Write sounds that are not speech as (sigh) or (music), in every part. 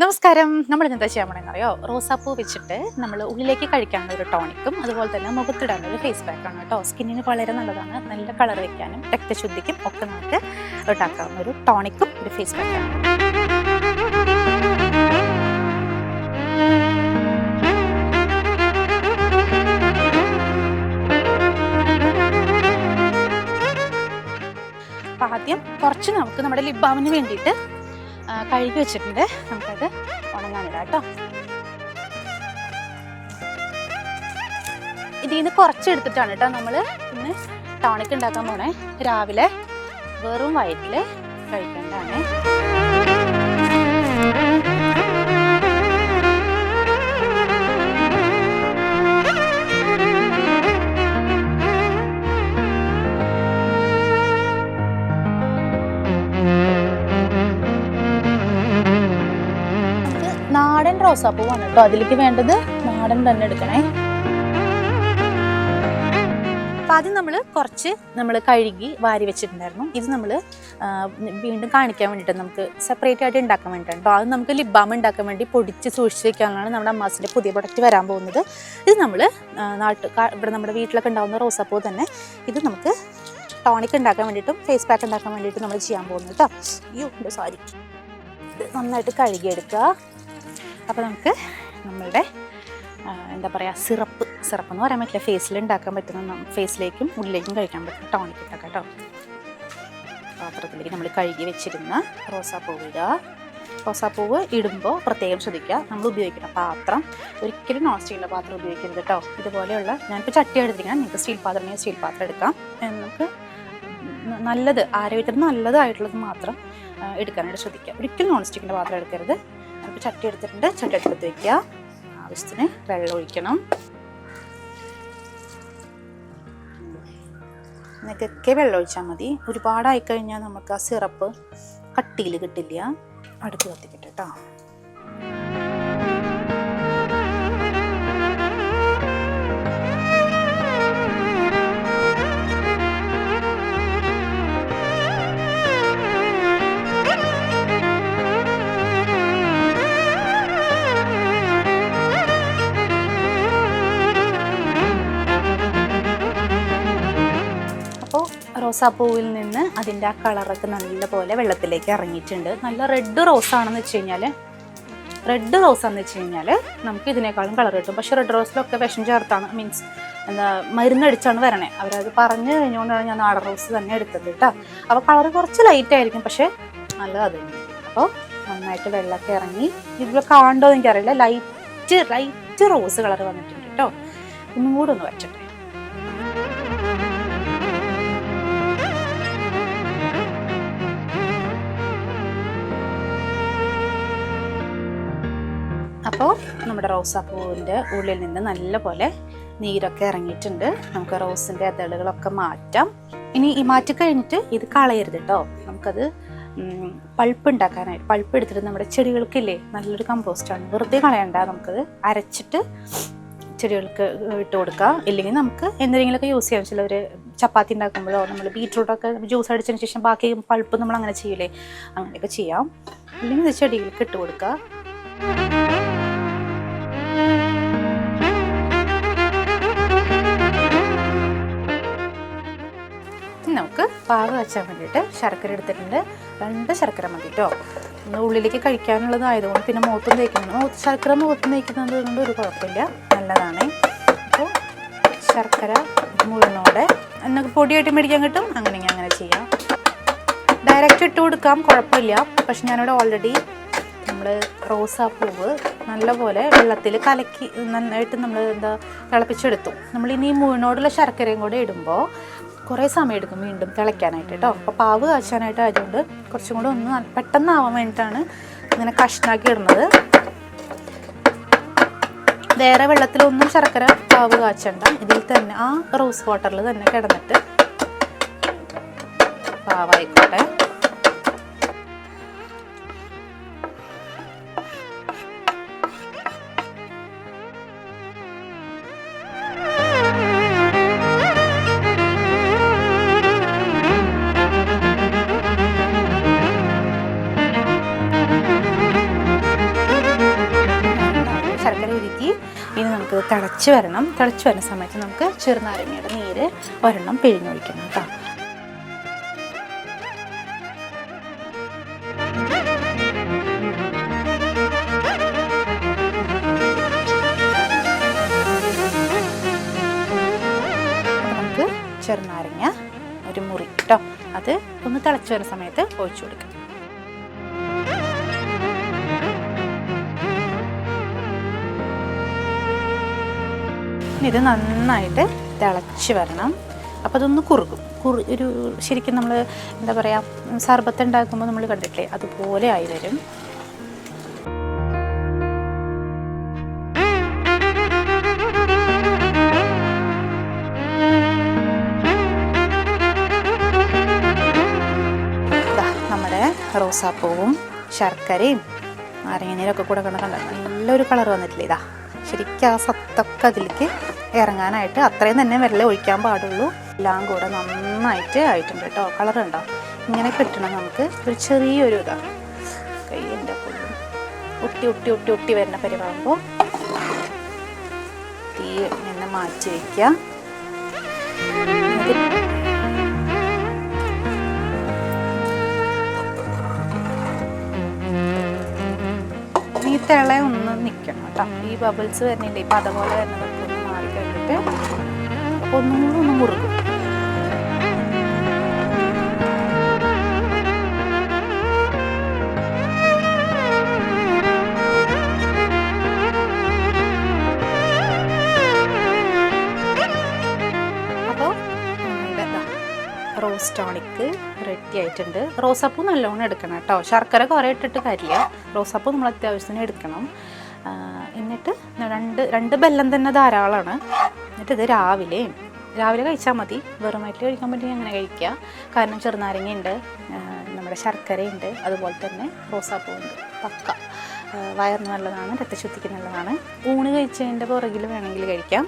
നമസ്കാരം. നമ്മൾ എന്താ ചെയ്യാൻ പോണെന്നറിയോ റോസാപ്പൂ വെച്ചിട്ട് നമ്മൾ ഉള്ളിലേക്ക് കഴിക്കാനുള്ള ഒരു ടോണിക്കും അതുപോലെ തന്നെ മുഖത്തിടാനുള്ള ഒരു ഫേസ് പാക്കാണ് കേട്ടോ. സ്കിന്നിന് വളരെ നല്ലതാണ്. നല്ല കളർ വെക്കാനും രക്തശുദ്ധിക്കും ഒക്കെ നമുക്ക് ഉണ്ടാക്കാവുന്ന ഒരു ടോണിക്കും ഒരു ഫേസ് പാക്കാണ് അപ്പം ആദ്യം കുറച്ച് നമുക്ക് നമ്മുടെ ലിബാമിന് വേണ്ടിയിട്ട് കഴുകി വെച്ചിട്ടുണ്ട്. നമുക്കത് ഉണങ്ങാൻ ഇടാം കേട്ടോ. ഇതിൽ നിന്ന് കുറച്ച് എടുത്തിട്ടാണ് കേട്ടോ നമ്മൾ ഇന്ന് ടോണിക് ഉണ്ടാക്കാൻ പോണേ. രാവിലെ വെറും വയറ്റിൽ കഴിക്കേണ്ടതാണ്. നാടൻ റോസാപ്പൂവാണ് കേട്ടോ. അതിലേക്ക് വേണ്ടത് നാടൻ തന്നെ എടുക്കണേ. അപ്പം ആദ്യം നമ്മൾ കുറച്ച് നമ്മൾ കഴുകി വാരി വെച്ചിട്ടുണ്ടായിരുന്നു. ഇത് നമ്മൾ വീണ്ടും കാണിക്കാൻ വേണ്ടിയിട്ട് നമുക്ക് സെപ്പറേറ്റ് ആയിട്ട് ഉണ്ടാക്കാൻ വേണ്ടിയിട്ടാണ് അപ്പോൾ അത് നമുക്ക് ലിബാം ഉണ്ടാക്കാൻ വേണ്ടി പൊടിച്ച് സൂക്ഷിച്ച് വെക്കാനാണ് നമ്മുടെ അമ്മാസിന്റെ പുതിയ പ്രൊഡക്റ്റ് വരാൻ പോകുന്നത്. ഇത് നമ്മൾ നാട്ട് ഇവിടെ നമ്മുടെ വീട്ടിലൊക്കെ ഉണ്ടാകുന്ന റോസാപ്പൂ തന്നെ. ഇത് നമുക്ക് ടോണിക് ഉണ്ടാക്കാൻ വേണ്ടിയിട്ടും ഫേസ് പാക്ക് ഉണ്ടാക്കാൻ വേണ്ടിയിട്ടും നമ്മൾ ചെയ്യാൻ പോകുന്നത് കേട്ടോ. അയ്യോ സോറി സാരി നന്നായിട്ട് കഴുകിയെടുക്കുക. അപ്പോൾ നമുക്ക് നമ്മളുടെ എന്താ പറയുക സിറപ്പ് സിറപ്പ് എന്ന് പറയാൻ പറ്റില്ല. ഫേസിൽ ഉണ്ടാക്കാൻ പറ്റുന്ന ഫേസിലേക്കും ഉള്ളിലേക്കും കഴിക്കാൻ പറ്റും ടോണിക് ഇട്ടൊക്കെ കേട്ടോ പാത്രത്തിലേക്ക് നമ്മൾ കഴുകി വെച്ചിരുന്ന റോസാപ്പൂവ് ഇടുക. റോസാപ്പൂവ് ഇടുമ്പോൾ പ്രത്യേകം ശ്രദ്ധിക്കുക. നമ്മൾ ഉപയോഗിക്കുന്ന പാത്രം ഒരിക്കലും നോൺ സ്റ്റീലിന്റെ പാത്രം ഉപയോഗിക്കരുത് കേട്ടോ ഇതുപോലെയുള്ള ഞാനിപ്പോൾ ചട്ടി എടുത്തിരിക്കണം നിങ്ങൾക്ക് സ്റ്റീൽ പാത്രം സ്റ്റീൽ പാത്രം എടുക്കാം. നമുക്ക് നല്ലത് ആരോഗ്യത്തിന് നല്ലതായിട്ടുള്ളത് മാത്രം എടുക്കാനായിട്ട് ശ്രദ്ധിക്കുക. ഒരിക്കലും നോൺ സ്റ്റിക്കിന്റെ പാത്രം എടുക്കരുത്. നമുക്ക് ചട്ടി എടുത്തിട്ടുണ്ട്. ചട്ടി എടുത്ത് വയ്ക്കുക ആവശ്യത്തിന് വെള്ളം ഒഴിക്കണം. നികക്കെ വെള്ളം ഒഴിച്ചാൽ മതി. ഒരുപാടായി കഴിഞ്ഞാൽ നമുക്ക് ആ സിറപ്പ് കട്ടിയിൽ കിട്ടില്ല. അടുത്ത് കത്തിക്കട്ടെ കേട്ടോ റോസാപ്പൂവിൽ നിന്ന് അതിന്റെ ആ കളറൊക്കെ നല്ലപോലെ വെള്ളത്തിലേക്ക് ഇറങ്ങിയിട്ടുണ്ട്. നല്ല റെഡ് റോസാണെന്ന് വെച്ച് കഴിഞ്ഞാൽ റെഡ് റോസാന്ന് വെച്ച് കഴിഞ്ഞാൽ നമുക്ക് ഇതിനേക്കാളും കളർ കിട്ടും. പക്ഷേ റെഡ് റോസിലൊക്കെ വിഷം ചേർത്താണ്. മീൻസ് എന്താ മരുന്നടിച്ചാണ് വരണേ. അവരത് പറഞ്ഞു കഴിഞ്ഞുകൊണ്ടാണ് ഞാൻ നാടൻ റോസ് തന്നെ എടുത്തത് കേട്ടോ. അപ്പോൾ കളർ കുറച്ച് ലൈറ്റ് ആയിരിക്കും പക്ഷേ നല്ലത് അപ്പോൾ നന്നായിട്ട് വെള്ളമൊക്കെ ഇറങ്ങി. ഇതിൽ കാണണ്ടോ എന്ന് എനിക്കറിയില്ല. ലൈറ്റ് ലൈറ്റ് റോസ് കളർ വന്നിട്ടുണ്ട് കേട്ടോ. ഒന്നും കൂടെ ഒന്ന് വച്ചട്ടെ അപ്പോൾ നമ്മുടെ റോസാപ്പൂവിന്റെ ഉള്ളിൽ നിന്ന് നല്ലപോലെ നീരൊക്കെ ഇറങ്ങിയിട്ടുണ്ട്. നമുക്ക് റോസിന്റെ അതളുകളൊക്കെ മാറ്റാം. ഇനി ഈ മാറ്റി കഴിഞ്ഞിട്ട് ഇത് കളയരുത് കേട്ടോ നമുക്കത് പൾപ്പ് ഉണ്ടാക്കാനായിട്ട് പൾപ്പ് എടുത്തിട്ട് നമ്മുടെ ചെടികൾക്കില്ലേ നല്ലൊരു കമ്പോസ്റ്റാണ് വെറുതെ കളയണ്ട നമുക്കത് അരച്ചിട്ട് ചെടികൾക്ക് ഇട്ട് കൊടുക്കാം. ഇല്ലെങ്കിൽ നമുക്ക് എന്തെങ്കിലുമൊക്കെ യൂസ് ചെയ്യാൻ ചില ഒരു ചപ്പാത്തി ഉണ്ടാക്കുമ്പോഴോ നമ്മൾ ബീറ്റ്റൂട്ടൊക്കെ ജ്യൂസ് അടിച്ചതിന് ശേഷം ബാക്കി പൾപ്പ് നമ്മൾ അങ്ങനെ ചെയ്യൂലേ അങ്ങനെയൊക്കെ ചെയ്യാം. ഇല്ലെങ്കിൽ ചെടികൾക്ക് ഇട്ട് കൊടുക്കുക പാകം വെച്ചാൻ വേണ്ടിയിട്ട് ശർക്കര എടുത്തിട്ടുണ്ട്. രണ്ട് ശർക്കര മതി കേട്ടോ ഉള്ളിലേക്ക് കഴിക്കാനുള്ളതായതുകൊണ്ട് പിന്നെ മുഖത്തും തേക്കുന്നത് ശർക്കര മുഖത്ത് തേക്കുന്നത് കൊണ്ട് ഒരു കുഴപ്പമില്ല. നല്ലതാണ്. അപ്പോൾ ശർക്കര മുഴുവനോടെ എന്നൊക്കെ പൊടിയായിട്ട് മേടിക്കാൻ കിട്ടും. അങ്ങനെ അങ്ങനെ ചെയ്യാം. ഡയറക്റ്റ് ഇട്ട് കൊടുക്കാം. കുഴപ്പമില്ല. പക്ഷെ ഞാനിവിടെ ഓൾറെഡി നമ്മൾ റോസാപ്പൂവ് നല്ലപോലെ വെള്ളത്തിൽ കലക്കി നന്നായിട്ട് നമ്മൾ എന്താ തിളപ്പിച്ചെടുത്തു. നമ്മൾ ഇനി മുഴുവനോടുള്ള ശർക്കരയും കൂടെ ഇടുമ്പോൾ കുറേ സമയം എടുക്കും വീണ്ടും തിളയ്ക്കാനായിട്ട് കേട്ടോ അപ്പോൾ പാവ് കാച്ചാനായിട്ട് ആയതുകൊണ്ട് കുറച്ചും കൂടെ ഒന്ന് പെട്ടെന്ന് പെട്ടെന്നാവാൻ വേണ്ടിയിട്ടാണ് ഇങ്ങനെ കഷ്ണാക്കി ഇടുന്നത്. വേറെ വെള്ളത്തിലൊന്നും ശർക്കര പാവ് കാച്ചണ്ട. ഇതിൽ തന്നെ ആ റോസ് വാട്ടറിൽ തന്നെ കിടന്നിട്ട് പാവായിക്കോട്ടെ. ഇനി നമുക്ക് തിളച്ച് വരണം. തിളച്ച് വരുന്ന സമയത്ത് നമുക്ക് ചെറുനാരങ്ങയുടെ നീര് ഒരെണ്ണം പിഴിഞ്ഞൊഴിക്കണം കേട്ടോ. ചെറുനാരങ്ങ ഒരു മുറി കേട്ടോ. അത് ഒന്ന് തിളച്ച് വരുന്ന സമയത്ത് ഒഴിച്ചു കൊടുക്കാം. ഇത് നന്നായിട്ട് തിളച്ച് വരണം. അപ്പോൾ അതൊന്ന് കുറുകും. കുറു ഒരു ശരിക്കും നമ്മൾ എന്താ പറയുക സർബത്ത് ഉണ്ടാക്കുമ്പോൾ നമ്മൾ കണ്ടിട്ടില്ലേ അതുപോലെ ആയി വരും. നമ്മുടെ റോസാപ്പൂവും ശർക്കരയും നാരങ്ങനീരൊക്കെ കൂടെ കണ്ട? നല്ലൊരു കളർ വന്നിട്ടില്ലേ ഇതാ. ശരിക്കും ആ സത്തൊക്കെ അതിലേക്ക് ഇറങ്ങാനായിട്ട് അത്രയും തന്നെ വെള്ളം ഒഴിക്കാൻ പാടുള്ളൂ. എല്ലാം കൂടെ നന്നായിട്ട് ആയിട്ടുണ്ട് കേട്ടോ. കളർ ഉണ്ടോ ഇങ്ങനെ കിട്ടണം നമുക്ക്. ഒരു ചെറിയൊരു ഇതാണ് കയ്യിന്റെ പുള്ളും ഒട്ടി ഒട്ടി ഒട്ടി ഒട്ടി വരുന്ന പരിവാകുമ്പോൾ തീ ഇങ്ങനെ മാറ്റി എന്നിട്ട് ഈ തിള ഒന്ന് നിൽക്കണം കേട്ടോ. ഈ ബബിൾസ് വരുന്നില്ലേ? ഇപ്പം അതുപോലെ വരുന്നതൊക്കെ മാറി കഴിഞ്ഞിട്ട് അപ്പോൾ ഒന്നും കൂടെ ഒന്ന് മുറുകും റോസ് ടോണിക്ക് റെഡി ആയിട്ടുണ്ട്. റോസാപ്പൂ നല്ലോണം എടുക്കണം കേട്ടോ. ശർക്കര കുറേ ഇട്ടിട്ട് കാര്യമില്ല. റോസാപ്പൂ നമ്മൾ അത്യാവശ്യത്തിന് എടുക്കണം. എന്നിട്ട് രണ്ട് രണ്ട് ബെല്ലം തന്നെ ധാരാളമാണ് എന്നിട്ട് ഇത് രാവിലെ രാവിലെ കഴിച്ചാൽ മതി. വെറുമായിട്ട് കഴിക്കാൻ പറ്റുമെങ്കിൽ അങ്ങനെ കഴിക്കുക കാരണം ചെറുനാരങ്ങയുണ്ട് നമ്മുടെ ശർക്കരയുണ്ട് അതുപോലെ തന്നെ റോസാപ്പൂ ഉണ്ട് പക്ക വയറിന് നല്ലതാണ് രക്തശുദ്ധിക്ക് നല്ലതാണ്. ഊണ് കഴിച്ചതിന്റെ പുറകിൽ വേണമെങ്കിൽ കഴിക്കാം.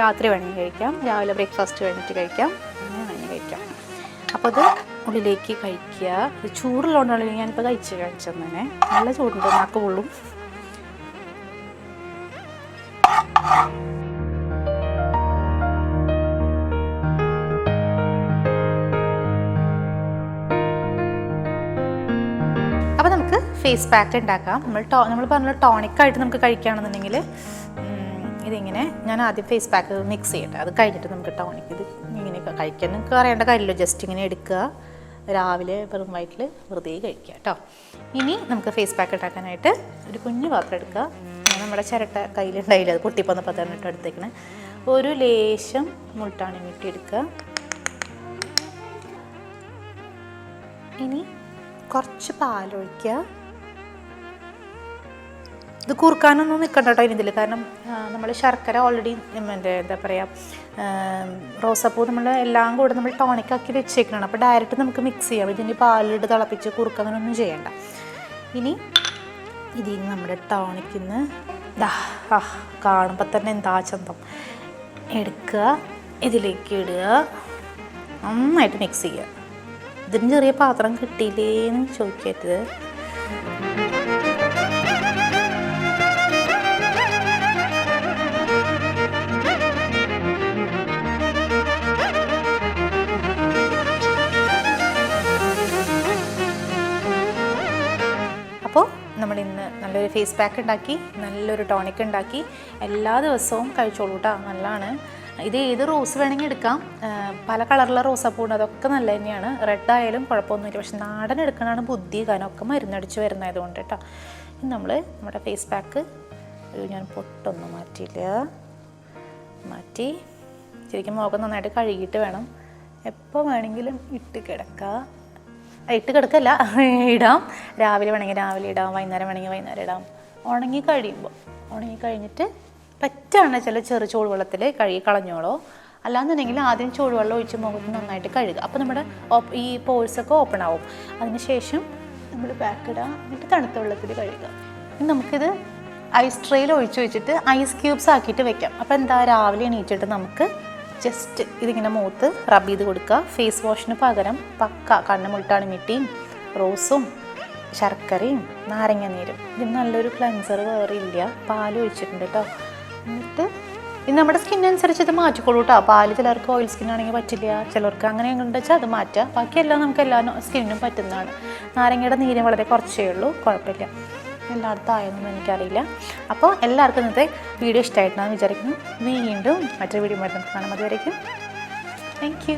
രാത്രി വേണമെങ്കിൽ കഴിക്കാം. രാവിലെ ബ്രേക്ക്ഫാസ്റ്റ് കഴിഞ്ഞിട്ട് കഴിക്കാം. അങ്ങനെ വേണമെങ്കിൽ കഴിക്കാം. അപ്പോൾ അത് ഉള്ളിലേക്ക് കഴിക്കുക. ചൂടുള്ളതുകൊണ്ടാണെങ്കിൽ ചൂടുള്ളതുകൊണ്ടാണ് ഞാനിപ്പോൾ കഴിച്ച് കഴിച്ചത് തന്നെ നല്ല ചൂടുണ്ട് നാക്ക് പൊള്ളും. അപ്പോൾ നമുക്ക് ഫേസ് പാക്ക് ഉണ്ടാക്കാം നമ്മൾ ടോ നമ്മൾ പറഞ്ഞ ടോണിക്കായിട്ട് നമുക്ക് കഴിക്കുകയാണെന്നുണ്ടെങ്കിൽ ഇതിങ്ങനെ ഞാൻ ആദ്യം ഫേസ് പാക്ക് മിക്സ് ചെയ്യട്ടെ. അത് കഴിഞ്ഞിട്ട് നമുക്ക് ടോണിക് ഇത് ഇങ്ങനെയൊക്കെ കഴിക്കാൻ നിങ്ങൾക്ക് അറിയേണ്ട കാര്യമില്ല. ജസ്റ്റ് ഇങ്ങനെ എടുക്കുക. രാവിലെ വെറും വയറ്റിൽ വെറുതെ കഴിക്കുക കേട്ടോ ഇനി നമുക്ക് ഫേസ് പാക്ക് ഉണ്ടാക്കാനായിട്ട് ഒരു കുഞ്ഞു പാത്രം എടുക്കുക. നമ്മുടെ ചിരട്ട കയ്യിലുണ്ടായില്ല? അത് പൊട്ടിപ്പോന്നപ്പോൾ തന്നെ ഇട്ട് എടുത്തേക്കണേ. ഒരു ലേശം മുൾട്ടാണി മിട്ടി എടുക്കുക. ഇനി കുറച്ച് പാലൊഴിക്കുക. ഇത് കുറുക്കാനൊന്നും നിൽക്കണ്ട കേട്ടോ ഇതിൽ കാരണം നമ്മൾ ശർക്കര ഓൾറെഡി എന്താ പറയുക റോസാപ്പൂ നമ്മൾ എല്ലാം കൂടെ നമ്മൾ ടോണിക്കാക്കി വെച്ചേക്കണം അപ്പോൾ ഡയറക്റ്റ് നമുക്ക് മിക്സ് ചെയ്യാം. ഇതിന് പാലിട്ട് തിളപ്പിച്ച് കുറുക്ക അങ്ങനെയൊന്നും ചെയ്യണ്ട. ഇനി ഇതിൽ നിന്ന് നമ്മുടെ ടോണിക്കിൽ നിന്ന് ദാ ആ കാണുമ്പോൾ തന്നെ എന്താ ചന്തം. എടുക്കുക. ഇതിലേക്ക് ഇടുക. നന്നായിട്ട് മിക്സ് ചെയ്യുക. ഇതിന് ചെറിയ പാത്രം കിട്ടിയില്ലേന്ന് ചോദിക്കരുത് അപ്പോൾ നല്ലൊരു ഫേസ് പാക്ക് ഉണ്ടാക്കി നല്ലൊരു ടോണിക് ഉണ്ടാക്കി എല്ലാ ദിവസവും കഴിച്ചോളൂ കേട്ടോ നല്ലതാണ്. ഇത് ഏത് റോസ് വേണമെങ്കിൽ എടുക്കാം. പല കളറിലുള്ള റോസാപ്പൂ അതൊക്കെ നല്ല തന്നെയാണ്. റെഡ് ആയാലും കുഴപ്പമൊന്നുമില്ല. പക്ഷെ നാടൻ എടുക്കണതാണ് ബുദ്ധി. കാരണം ഒക്കെ മരുന്നടിച്ച് വരുന്നതുകൊണ്ട് കേട്ടോ. നമ്മൾ നമ്മുടെ ഫേസ് പാക്ക് ഒരു ഞാൻ പൊട്ടൊന്നും മാറ്റിയില്ല. മാറ്റി. ശരിക്കും മുഖം നന്നായിട്ട് കഴുകിയിട്ട് വേണം. എപ്പോൾ വേണമെങ്കിലും ഇട്ട് കിടക്കുക ഇട്ട് കിടക്കല്ല. (laughs) ഇടാം. രാവിലെ വേണമെങ്കിൽ രാവിലെ ഇടാം. വൈകുന്നേരം വേണമെങ്കിൽ വൈകുന്നേരം ഇടാം. ഉണങ്ങി കഴിയുമ്പോൾ ഉണങ്ങി കഴിഞ്ഞിട്ട് പറ്റുകയാണെങ്കിൽ ചില ചെറു ചൂടുവെള്ളത്തിൽ കഴുകി കളഞ്ഞോളോ. അല്ലാന്നുണ്ടെങ്കിൽ ആദ്യം ചൂടുവെള്ളം ഒഴിച്ച് മുഖത്ത് നന്നായിട്ട് കഴുകുക. അപ്പോൾ നമ്മുടെ ഈ പോഴ്സൊക്കെ ഓപ്പൺ ആവും. അതിനുശേഷം നമ്മൾ പാക്ക് ഇടുക. എന്നിട്ട് തണുത്ത വെള്ളത്തിൽ കഴുകുക. നമുക്കിത് ഐസ് ട്രെയിൽ ഒഴിച്ച് വെച്ചിട്ട് ഐസ് ക്യൂബ്സ് ആക്കിയിട്ട് വെക്കാം. അപ്പോൾ എന്താ രാവിലെ എണീറ്റിട്ട് നമുക്ക് ജസ്റ്റ് ഇതിങ്ങനെ മുഖത്ത് റബ് ചെയ്ത് കൊടുക്കുക. ഫേസ് വാഷിന് പകരം പക്ക കണ്ണ് മുട്ടാണ് മിട്ടിയും റോസും ശർക്കരയും നാരങ്ങ നീരും. ഇത് നല്ലൊരു ക്ലൻസർ വേറെ ഇല്ല. പാൽ ഒഴിച്ചിട്ടുണ്ട് കേട്ടോ എന്നിട്ട് ഇത് നമ്മുടെ സ്കിൻ അനുസരിച്ച് ഇത് മാറ്റിക്കോളൂ കേട്ടോ പാൽ ചിലർക്ക് ഓയിൽ സ്കിൻ ആണെങ്കിൽ പറ്റില്ല. ചിലർക്ക് അങ്ങനെ ഉണ്ടെന്ന് വെച്ചാൽ അത് മാറ്റാം. ബാക്കിയെല്ലാം നമുക്ക് എല്ലാ സ്കിന്നിനും പറ്റുന്നതാണ്. നാരങ്ങയുടെ നീര് വളരെ കുറച്ചേ ഉള്ളൂ. കുഴപ്പമില്ല. എല്ലായിടത്തും ആയൊന്നും എനിക്കറിയില്ല. അപ്പോൾ എല്ലാവർക്കും ഇന്നത്തെ വീഡിയോ ഇഷ്ടമായിട്ടാണ് വിചാരിക്കുന്നു. വീണ്ടും മറ്റൊരു വീഡിയോ നമുക്ക് കാണാൻ മതി താങ്ക് യു